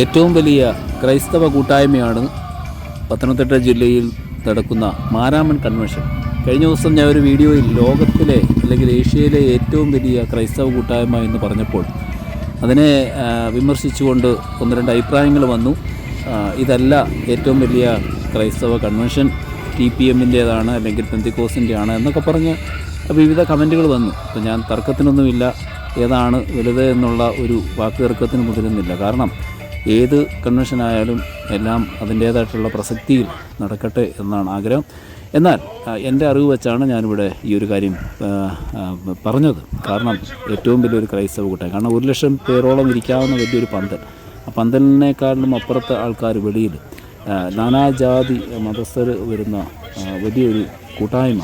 ഏറ്റവും വലിയ ക്രൈസ്തവ കൂട്ടായ്മയാണ് പത്തനംതിട്ട ജില്ലയിൽ നടക്കുന്ന മാരാമൻ കൺവെൻഷൻ. കഴിഞ്ഞ ദിവസം ഞാൻ ഒരു വീഡിയോയിൽ ലോകത്തിലെ അല്ലെങ്കിൽ ഏഷ്യയിലെ ഏറ്റവും വലിയ ക്രൈസ്തവ കൂട്ടായ്മ എന്ന് പറഞ്ഞപ്പോൾ അതിനെ വിമർശിച്ചുകൊണ്ട് ഒന്ന് രണ്ട് അഭിപ്രായങ്ങൾ വന്നു. ഇതല്ല ഏറ്റവും വലിയ ക്രൈസ്തവ കൺവെൻഷൻ. ടി പി എമ്മിന്റേതാണ് അല്ലെങ്കിൽ പെന്തിക്കോസിന്റെ ആണ് എന്നൊക്കെ പറഞ്ഞ് വിവിധ കമന്റുകൾ വന്നു. അപ്പോൾ ഞാൻ തർക്കത്തിനൊന്നുമില്ല. ഏതാണ് വലുത് എന്നുള്ള ഒരു വാക്ക് തർക്കത്തിന് മുതിരുന്നില്ല. കാരണം ഏത് കൺവെൻഷനായാലും എല്ലാം അതിന്റേതായിട്ടുള്ള പ്രസക്തിയിൽ നടക്കട്ടെ എന്നാണ് ആഗ്രഹം. എന്നാൽ എന്റെ അറിവ് വെച്ചാണ് ഞാനിവിടെ ഈ ഒരു കാര്യം പറഞ്ഞത്. കാരണം ഏറ്റവും വലിയൊരു ക്രൈസ്തവ കൂട്ടം കാരണം ഒരു ലക്ഷം പേരോളം ഇരിക്കാവുന്ന വലിയൊരു പന്തൽ. ആ പന്തലിനേക്കാളിലും അപ്പുറത്തെ ആൾക്കാർ വെളിയിൽ നാനാജാതി മതസ്ഥർ വരുന്ന വലിയൊരു കൂട്ടായ്മ.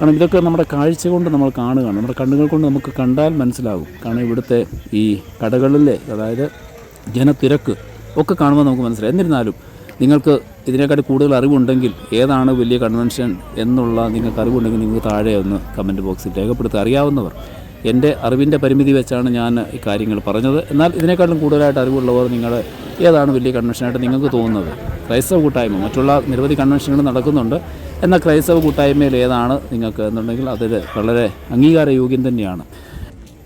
കാരണം ഇതൊക്കെ നമ്മുടെ കാഴ്ച കൊണ്ട് നമ്മൾ കാണുകയാണ്. നമ്മുടെ കണ്ണുകൾ കൊണ്ട് നമുക്ക് കണ്ടാൽ മനസ്സിലാകും. കാരണം ഇവിടുത്തെ ഈ കടകളിലെ അതായത് ജനത്തിരക്ക് ഒക്കെ കാണുമ്പോൾ നമുക്ക് മനസ്സിലായി. എന്നിരുന്നാലും നിങ്ങൾക്ക് ഇതിനെക്കാട്ടി കൂടുതൽ അറിവുണ്ടെങ്കിൽ ഏതാണ് വലിയ കൺവെൻഷൻ എന്നുള്ള നിങ്ങൾക്ക് അറിവുണ്ടെങ്കിൽ നിങ്ങൾക്ക് താഴെ ഒന്ന് കമന്റ് ബോക്സിൽ രേഖപ്പെടുത്തുക അറിയാവുന്നവർ. എന്റെ അറിവിന്റെ പരിമിതി വെച്ചാണ് ഞാൻ ഈ കാര്യങ്ങൾ പറഞ്ഞത്. എന്നാൽ ഇതിനേക്കാളും കൂടുതലായിട്ട് അറിവുള്ളവർ നിങ്ങൾ ഏതാണ് വലിയ കൺവെൻഷനായിട്ട് നിങ്ങൾക്ക് തോന്നുന്നത്? ക്രൈസ്തവ കൂട്ടായ്മ മറ്റുള്ള നിരവധി കൺവെൻഷനുകൾ നടക്കുന്നുണ്ട്. എന്നാൽ ക്രൈസ്തവ കൂട്ടായ്മയിൽ ഏതാണ് നിങ്ങൾക്ക് എന്നുണ്ടെങ്കിൽ അതിൽ വളരെ അംഗീകാരയോഗ്യം തന്നെയാണ്.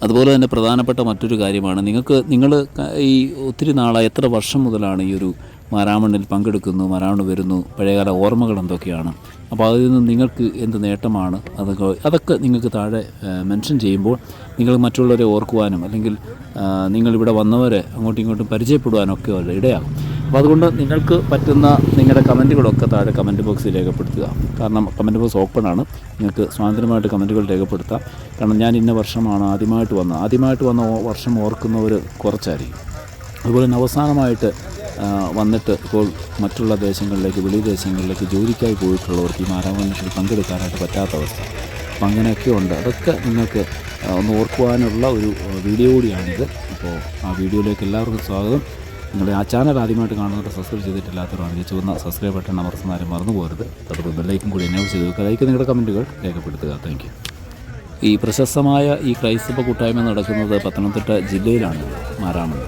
അതുപോലെ തന്നെ പ്രധാനപ്പെട്ട മറ്റൊരു കാര്യമാണ്. നിങ്ങൾക്ക് നിങ്ങൾ ഈ ഒത്തിരി നാളായി എത്ര വർഷം മുതലാണ് ഈ ഒരു മാരാമണ്ണിൽ പങ്കെടുക്കുന്നു മാരാമണ് വരുന്നു പഴയകാല ഓർമ്മകൾ എന്തൊക്കെയാണ്? അപ്പോൾ അതിൽ നിന്ന് നിങ്ങൾക്ക് എന്ത് നേട്ടമാണ്? അതൊക്കെ അതൊക്കെ നിങ്ങൾക്ക് താഴെ മെൻഷൻ ചെയ്യുമ്പോൾ നിങ്ങൾ മറ്റുള്ളവരെ ഓർക്കുവാനും അല്ലെങ്കിൽ നിങ്ങളിവിടെ വന്നവരെ അങ്ങോട്ടും ഇങ്ങോട്ടും പരിചയപ്പെടുവാനൊക്കെ ഇടയാകും. അപ്പോൾ അതുകൊണ്ട് നിങ്ങൾക്ക് പറ്റുന്ന നിങ്ങളുടെ കമന്റുകളൊക്കെ താഴെ കമന്റ് ബോക്സിൽ രേഖപ്പെടുത്തുക. കാരണം കമന്റ് ബോക്സ് ഓപ്പൺ ആണ് നിങ്ങൾക്ക് സ്വാതന്ത്ര്യമായിട്ട് കമന്റുകൾ രേഖപ്പെടുത്താം. കാരണം ഞാൻ ഇന്ന വർഷമാണ് ആദ്യമായിട്ട് വന്നത്. ആദ്യമായിട്ട് വന്ന വർഷം ഓർക്കുന്നവർ കുറച്ചായിരിക്കും. അതുപോലെ തന്നെ അവസാനമായിട്ട് വന്നിട്ട് ഇപ്പോൾ മറ്റുള്ള ദേശങ്ങളിലേക്ക് വെളി ദേശങ്ങളിലേക്ക് ജോലിക്കായി പോയിട്ടുള്ളവർക്ക് ഈ മാരാമനുഷ്യൽ പങ്കെടുക്കാനായിട്ട് പറ്റാത്ത അവസ്ഥ. അപ്പം അങ്ങനെയൊക്കെ ഉണ്ട്. അതൊക്കെ നിങ്ങൾക്ക് ഒന്ന് ഓർക്കുവാനുള്ള ഒരു വീഡിയോ കൂടിയാണിത്. അപ്പോൾ ആ വീഡിയോയിലേക്ക് എല്ലാവർക്കും സ്വാഗതം. നിങ്ങൾ ആ ചാനൽ ആദ്യമായിട്ട് കാണുന്നവർ സബ്സ്ക്രൈബ് ചെയ്തിട്ടില്ലാത്തവരാണെങ്കിൽ ചുവന്ന സബ്സ്ക്രൈബ് ബട്ടൺ അമർത്തുന്നവരെ മറന്നു പോകരുത് അതുപോലെ ബെല്ലൈക്കും കൂടി എന്നെ ചെയ്ത് അതിലേക്ക് നിങ്ങളുടെ കമന്റുകൾ രേഖപ്പെടുത്തുക. താങ്ക് ഈ പ്രശസ്തമായ ഈ ക്രൈസ്തവ കൂട്ടായ്മ നടക്കുന്നത് പത്തനംതിട്ട ജില്ലയിലാണ്. മാരാമൺ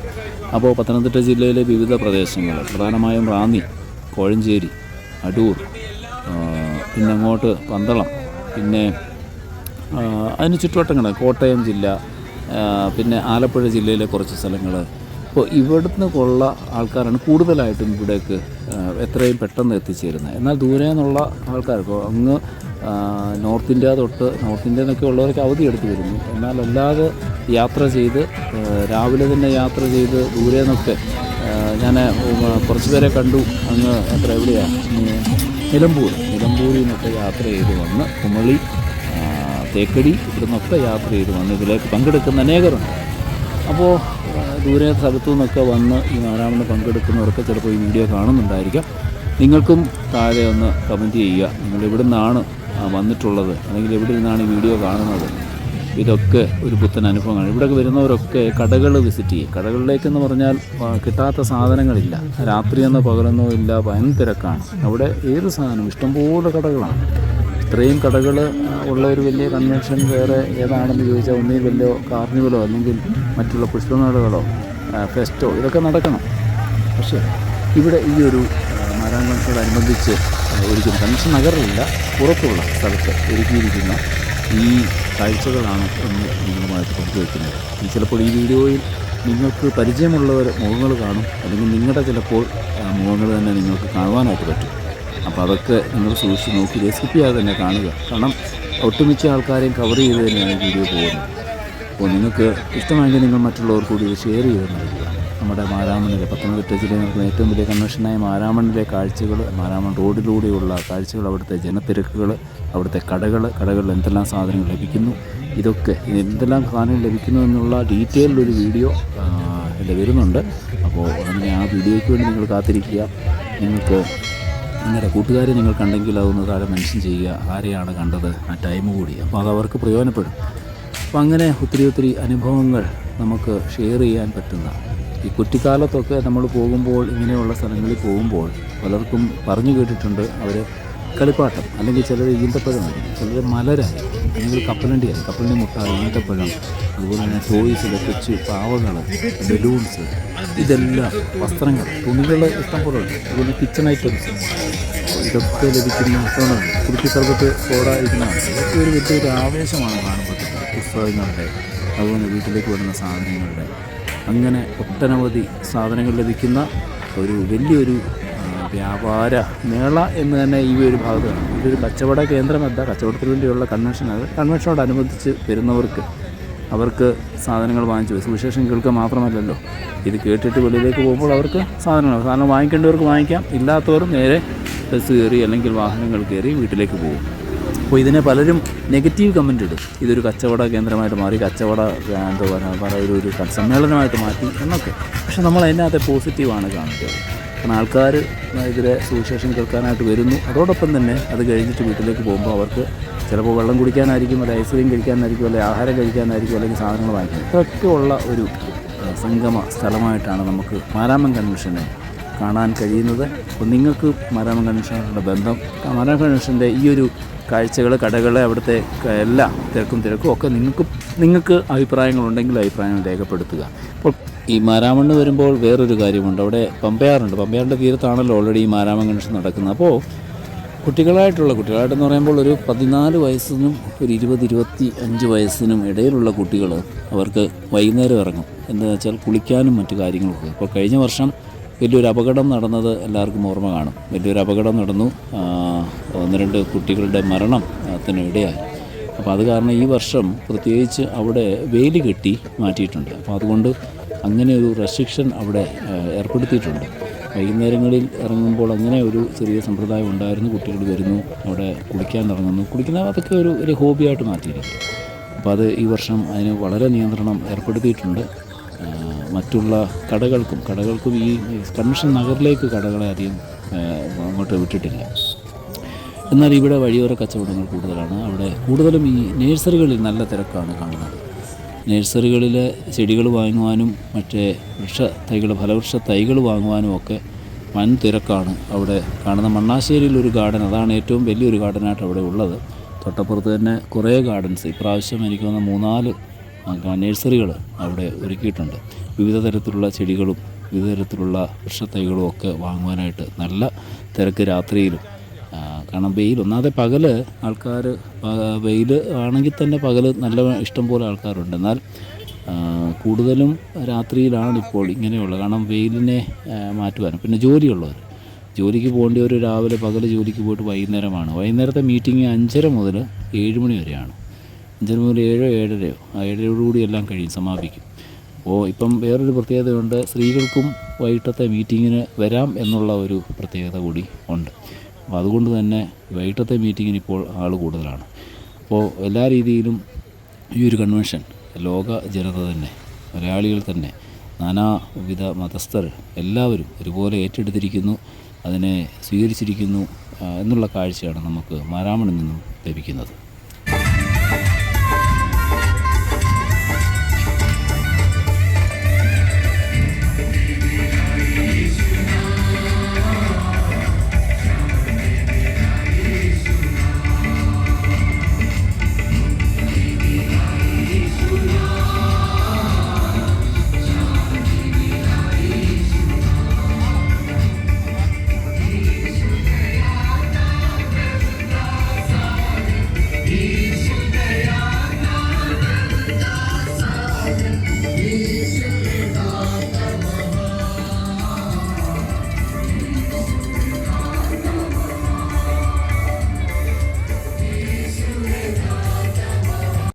അപ്പോൾ പത്തനംതിട്ട ജില്ലയിലെ വിവിധ പ്രദേശങ്ങൾ. പ്രധാനമായും റാന്നി കോഴഞ്ചേരി അടൂർ പിന്നെ അങ്ങോട്ട് പന്തളം പിന്നെ അതിന് ചുറ്റുവട്ടങ്ങൾ കോട്ടയം ജില്ല പിന്നെ ആലപ്പുഴ ജില്ലയിലെ കുറച്ച് സ്ഥലങ്ങൾ അപ്പോൾ ഇവിടുന്ന് ഉള്ള ആൾക്കാരാണ് കൂടുതലായിട്ടും ഇവിടേക്ക് എത്രയും പെട്ടെന്ന് എത്തിച്ചേരുന്നത്. എന്നാൽ ദൂരെ നിന്നുള്ള ആൾക്കാർക്ക് അങ്ങ് നോർത്ത് ഇന്ത്യ തൊട്ട് നോർത്ത് ഇന്ത്യ എന്നൊക്കെ ഉള്ളവർക്ക് അവധി എടുത്ത് വരുന്നു. എന്നാൽ അല്ലാതെ യാത്ര ചെയ്ത് രാവിലെ തന്നെ യാത്ര ചെയ്ത് ദൂരെ നിന്നൊക്കെ ഞാൻ കുറച്ച് പേരെ കണ്ടു. അങ്ങ് എത്ര എവിടെയാണ് നിലമ്പൂർ. നിലമ്പൂരിൽ നിന്നൊക്കെ യാത്ര ചെയ്ത് വന്ന് കുമളി തേക്കടി ഇവിടുന്നൊക്കെ യാത്ര ചെയ്ത് വന്ന് ഇതിലേക്ക് പങ്കെടുക്കുന്ന അനേകരുണ്ട്. അപ്പോൾ ദൂരെ സ്ഥലത്തു നിന്നൊക്കെ വന്ന് ഈ നാരാമണ് പങ്കെടുക്കുന്നവർക്ക് ചിലപ്പോൾ ഈ വീഡിയോ കാണുന്നുണ്ടായിരിക്കാം. നിങ്ങൾക്കും താഴെ ഒന്ന് കമന്റ് ചെയ്യുക. നിങ്ങൾ എവിടെ നിന്നാണ് വന്നിട്ടുള്ളത്? അല്ലെങ്കിൽ എവിടെ നിന്നാണ് ഈ വീഡിയോ കാണുന്നത്? ഇതൊക്കെ ഒരു പുത്തൻ അനുഭവമാണ്. ഇവിടെയൊക്കെ വരുന്നവരൊക്കെ കടകൾ വിസിറ്റ് ചെയ്യും. കടകളിലേക്കെന്ന് പറഞ്ഞാൽ കിട്ടാത്ത സാധനങ്ങളില്ല. രാത്രിയെന്നോ പകലെന്നോ ഇല്ല ഭയങ്കരക്കാണ് അവിടെ ഏത് സാധനവും ഇഷ്ടംപോലെ കടകളാണ്. ഇത്രയും കടകൾ ഉള്ള ഒരു വലിയ കൺവെൻഷൻ വേറെ ഏതാണെന്ന് ചോദിച്ചാൽ ഒന്നേ വലിയ കാർണിവലോ അല്ലെങ്കിൽ മറ്റുള്ള പുഷ്പമേളകളോ ആ, ഫെസ്റ്റോ ഇതൊക്കെ നടക്കണം. പക്ഷേ ഇവിടെ ഈ ഒരു കൺവെൻഷനോടനുബന്ധിച്ച് ഒരിക്കലും കൺവെൻഷൻ നഗറിലില്ല പുറത്തുള്ള സ്ഥലത്ത് ഒരുക്കിയിരിക്കുന്ന ഈ കാഴ്ചകളാണ് ഇന്ന് നിങ്ങളുമായിട്ട് പങ്കുവയ്ക്കുന്നത് ചിലപ്പോൾ ഈ വീഡിയോയിൽ നിങ്ങൾക്ക് പരിചയമുള്ളവർ മുഖങ്ങൾ കാണും അല്ലെങ്കിൽ നിങ്ങളുടെ ചിലപ്പോൾ മുഖങ്ങൾ തന്നെ നിങ്ങൾക്ക് കാണുവാനായിട്ട് പറ്റും. അപ്പോൾ അതൊക്കെ നിങ്ങൾ സൂക്ഷിച്ച് നോക്കി റെസിപ്പി ചെയ്യാതെ തന്നെ കാണുക. കാരണം ഒട്ടുമിച്ച ആൾക്കാരെയും കവർ ചെയ്ത് തന്നെയാണ് വീഡിയോ പോകുന്നത്. അപ്പോൾ നിങ്ങൾക്ക് ഇഷ്ടമായെങ്കിൽ നിങ്ങൾ മറ്റുള്ളവർ കൂടി ഇത് ഷെയർ ചെയ്ത് നൽകുക. നമ്മുടെ മാരാമണിലെ പത്തനംതിട്ട ജില്ലയിൽ നടക്കുന്ന ഏറ്റവും വലിയ കൺവെൻഷനായ മാരാമണിലെ കാഴ്ചകൾ മാരാമൺ റോഡിലൂടെയുള്ള കാഴ്ചകൾ അവിടുത്തെ ജനത്തിരക്കുകൾ അവിടുത്തെ കടകൾ കടകളിൽ എന്തെല്ലാം സാധനങ്ങൾ ലഭിക്കുന്നു ഇതൊക്കെ ഇത് എന്തെല്ലാം സാധനങ്ങൾ ലഭിക്കുന്നു എന്നുള്ള ഡീറ്റെയിൽഡ് ഒരു വീഡിയോ ഇതിൽ വരുന്നുണ്ട്. അപ്പോൾ അങ്ങനെ ആ വീഡിയോയ്ക്ക് വേണ്ടി നിങ്ങൾ കാത്തിരിക്കുക. നിങ്ങൾക്ക് നിങ്ങളുടെ കൂട്ടുകാരെ നിങ്ങൾ കണ്ടെങ്കിൽ അതൊന്ന് താഴെ മെൻഷൻ ചെയ്യുക. ആരെയാണ് കണ്ടത്? ആ ടൈം കൂടി. അപ്പോൾ അത് അവർക്ക് പ്രയോജനപ്പെടും. അപ്പോൾ അങ്ങനെ ഒത്തിരി ഒത്തിരി അനുഭവങ്ങൾ നമുക്ക് ഷെയർ ചെയ്യാൻ പറ്റുന്ന ഈ കുട്ടിക്കാലത്തൊക്കെ നമ്മൾ പോകുമ്പോൾ ഇങ്ങനെയുള്ള സ്ഥലങ്ങളിൽ പോകുമ്പോൾ പലർക്കും പറഞ്ഞു കേട്ടിട്ടുണ്ട് അവർ കളിപ്പാട്ടം അല്ലെങ്കിൽ ചിലർ ഈന്തപ്പഴമായിരിക്കും ചിലർ മലരായിരിക്കും അല്ലെങ്കിൽ കപ്പലണ്ടി ആയിരിക്കും കപ്പലണ്ടി മുട്ട ഈന്തപ്പഴം അതുപോലെ തന്നെ ടോയ്സ് കൊച്ചു പാവകൾ ബലൂൺസ് ഇതെല്ലാം വസ്ത്രങ്ങൾ തുണികൾ ഇഷ്ടംപോലെ ഉണ്ട്. അതുപോലെ കിച്ചൺ ഐറ്റംസ് ഇതൊക്കെ ലഭിക്കുന്ന വസ്ത്രങ്ങളുണ്ട് കുടുക്കി സർബത്ത് സോഡ ഇതൊക്കെ ഒരു വലിയൊരു ആവേശമാണ് കാണുമ്പോൾ പുസ്തകങ്ങളുടെ അതുപോലെ വീട്ടിലേക്ക് വരുന്ന സാധനങ്ങളുടെ. അങ്ങനെ ഒട്ടനവധി സാധനങ്ങൾ ലഭിക്കുന്ന ഒരു വലിയൊരു വ്യാപാര മേള എന്ന് തന്നെ ഈ ഒരു ഭാഗത്ത് കാണാം. ഇതൊരു കച്ചവട കേന്ദ്രമല്ല. കച്ചവടത്തിന് വേണ്ടിയുള്ള കൺവെൻഷൻ അത്. കൺവെൻഷനോടനുബന്ധിച്ച് വരുന്നവർക്ക് അവർക്ക് സാധനങ്ങൾ വാങ്ങിച്ചു സുവിശേഷം കേൾക്കുക മാത്രമല്ലല്ലോ. ഇത് കേട്ടിട്ട് വെളിയിലേക്ക് പോകുമ്പോൾ അവർക്ക് സാധനങ്ങൾ സാധനം വാങ്ങിക്കേണ്ടവർക്ക് വാങ്ങിക്കാം. ഇല്ലാത്തവർ നേരെ ബസ് കയറി അല്ലെങ്കിൽ വാഹനങ്ങൾ കയറി വീട്ടിലേക്ക് പോകും. അപ്പോൾ ഇതിനെ പലരും നെഗറ്റീവ് കമന്റ് ഇടും. ഇതൊരു കച്ചവട കേന്ദ്രമായിട്ട് മാറി കച്ചവട എന്താ പറയുക ഒരു സമ്മേളനമായിട്ട് മാറ്റി എന്നൊക്കെ. പക്ഷെ നമ്മൾ അതിനകത്തെ പോസിറ്റീവാണ് കാണിക്കുക കാരണം ആൾക്കാർ ഇതിലെ സുവിശേഷം കേൾക്കാനായിട്ട് വരുന്നു. അതോടൊപ്പം തന്നെ അത് കഴിഞ്ഞിട്ട് വീട്ടിലേക്ക് പോകുമ്പോൾ അവർക്ക് ചിലപ്പോൾ വെള്ളം കുടിക്കാനായിരിക്കും അല്ലെങ്കിൽ ഐസ്ക്രീം കഴിക്കാനായിരിക്കും അല്ലെങ്കിൽ ആഹാരം കഴിക്കാനായിരിക്കും അല്ലെങ്കിൽ സാധനങ്ങൾ വാങ്ങിക്കും ഇതൊക്കെ ഉള്ള ഒരു സംഗമ സ്ഥലമായിട്ടാണ് നമുക്ക് മാരാമൻ കൺവെൻഷനെ കാണാൻ കഴിയുന്നത്. അപ്പോൾ നിങ്ങൾക്ക് മാരാമൻ കൺവെൻഷനുള്ള ബന്ധം മാരാമൻ കൺവെൻഷന്റെ ഈ ഒരു കാഴ്ചകൾ കടകൾ അവിടുത്തെ എല്ലാ തിരക്കും തിരക്കും ഒക്കെ നിങ്ങൾക്ക് നിങ്ങൾക്ക് അഭിപ്രായങ്ങളുണ്ടെങ്കിൽ അഭിപ്രായങ്ങൾ രേഖപ്പെടുത്തുക. അപ്പോൾ ഈ മാരാമണ്ണ് വരുമ്പോൾ വേറൊരു കാര്യമുണ്ട്. അവിടെ പമ്പയാറുണ്ട്. പമ്പയാറിന്റെ തീരത്താണല്ലോ ഓൾറെഡി ഈ മാരാമൻ കൺഷൻ നടക്കുന്നത്. അപ്പോൾ കുട്ടികളായിട്ടുള്ള കുട്ടികളായിട്ടെന്ന് പറയുമ്പോൾ ഒരു പതിനാല് വയസ്സിനും ഒരു ഇരുപത് ഇരുപത്തി അഞ്ച് വയസ്സിനും ഇടയിലുള്ള കുട്ടികൾ അവർക്ക് വൈകുന്നേരം ഇറങ്ങും. എന്താണെന്ന് വെച്ചാൽ കുളിക്കാനും മറ്റു കാര്യങ്ങളൊക്കെ. ഇപ്പോൾ കഴിഞ്ഞ വർഷം വലിയൊരു അപകടം നടന്നത് എല്ലാവർക്കും ഓർമ്മ കാണും. വലിയൊരു അപകടം നടന്നു. ഒന്ന് രണ്ട് കുട്ടികളുടെ മരണം അതിന് ഇടയായി. അപ്പോൾ അത് കാരണം ഈ വർഷം പ്രത്യേകിച്ച് അവിടെ വെയിൽ കെട്ടി മാറ്റിയിട്ടുണ്ട്. അപ്പോൾ അതുകൊണ്ട് അങ്ങനെ ഒരു റെസ്ട്രിക്ഷൻ അവിടെ ഏർപ്പെടുത്തിയിട്ടുണ്ട്. വൈകുന്നേരങ്ങളിൽ ഇറങ്ങുമ്പോൾ അങ്ങനെ ഒരു ചെറിയ സമ്പ്രദായം ഉണ്ടായിരുന്നു. കുട്ടികൾ വരുന്നു അവിടെ കുളിക്കാൻ ഇറങ്ങുന്നു. കുളിക്കുന്ന അതൊക്കെ ഒരു ഒരു ഹോബിയായിട്ട് മാറ്റിയിരിക്കും അപ്പോൾ അത് ഈ വർഷം അതിന് വളരെ നിയന്ത്രണം ഏർപ്പെടുത്തിയിട്ടുണ്ട്. മറ്റുള്ള കടകൾക്കും കടകൾക്കും ഈ കൺവെൻഷൻ നഗറിലേക്ക് കടകളെ അധികം അങ്ങോട്ട് വിട്ടിട്ടില്ല. എന്നാൽ ഇവിടെ വഴിയോര കച്ചവടങ്ങൾ കൂടുതലാണ്. അവിടെ കൂടുതലും ഈ നേഴ്സറികളിൽ നല്ല തിരക്കാണ് കാണുന്നത്. നേഴ്സറികളിലെ ചെടികൾ വാങ്ങുവാനും മറ്റേ വൃക്ഷ തൈകൾ ഫലവൃക്ഷ തൈകൾ വാങ്ങുവാനും ഒക്കെ വൻ തിരക്കാണ് അവിടെ കാണുന്ന മണ്ണാശ്ശേരിയിൽ ഒരു ഗാർഡൻ അതാണ് ഏറ്റവും വലിയൊരു ഗാർഡനായിട്ട് അവിടെ ഉള്ളത്. തൊട്ടപ്പുറത്ത് തന്നെ കുറേ ഗാർഡൻസ് ഇപ്രാവശ്യം എനിക്ക് തോന്നുന്ന മൂന്നാൽ നേഴ്സറികൾ അവിടെ ഒരുക്കിയിട്ടുണ്ട്. വിവിധ തരത്തിലുള്ള ചെടികളും വിവിധ തരത്തിലുള്ള വൃക്ഷത്തൈകളും ഒക്കെ വാങ്ങുവാനായിട്ട് നല്ല തിരക്ക് രാത്രിയിലും കാരണം വെയിൽ ഒന്നാതെ പകൽ ആൾക്കാർ വെയിൽ ആണെങ്കിൽ തന്നെ പകൽ നല്ല ഇഷ്ടം പോലെ ആൾക്കാരുണ്ട്. എന്നാൽ കൂടുതലും രാത്രിയിലാണ് ഇപ്പോൾ ഇങ്ങനെയുള്ളത്. കാരണം വെയിലിനെ മാറ്റുവാനും. പിന്നെ ജോലിയുള്ളവർ ജോലിക്ക് പോകേണ്ടവർ രാവിലെ പകൽ ജോലിക്ക് പോയിട്ട് വൈകുന്നേരമാണ്. വൈകുന്നേരത്തെ മീറ്റിംഗ് അഞ്ചര മുതൽ ഏഴ് മണി വരെയാണ്. അഞ്ചര മുതൽ ഏഴോ ഏഴരയോ ആ ഏഴരയോടുകൂടി എല്ലാം കഴിയും സമാപിക്കും. അപ്പോൾ ഇപ്പം വേറൊരു പ്രത്യേകതയുണ്ട്. സ്ത്രീകൾക്കും വൈകിട്ടത്തെ മീറ്റിങ്ങിന് വരാം എന്നുള്ള ഒരു പ്രത്യേകത കൂടി ഉണ്ട്. അപ്പോൾ അതുകൊണ്ട് തന്നെ വൈകിട്ടത്തെ മീറ്റിങ്ങിന് ഇപ്പോൾ ആൾ കൂടുതലാണ്. അപ്പോൾ എല്ലാ രീതിയിലും ഈ ഒരു കൺവെൻഷൻ ലോക ജനത തന്നെ മലയാളികൾ തന്നെ നാനാവിധ മതസ്ഥർ എല്ലാവരും ഒരുപോലെ ഏറ്റെടുത്തിരിക്കുന്നു അതിനെ സ്വീകരിച്ചിരിക്കുന്നു എന്നുള്ള കാഴ്ചയാണ് നമുക്ക് മാരാമണിൽ നിന്നും ലഭിക്കുന്നത്.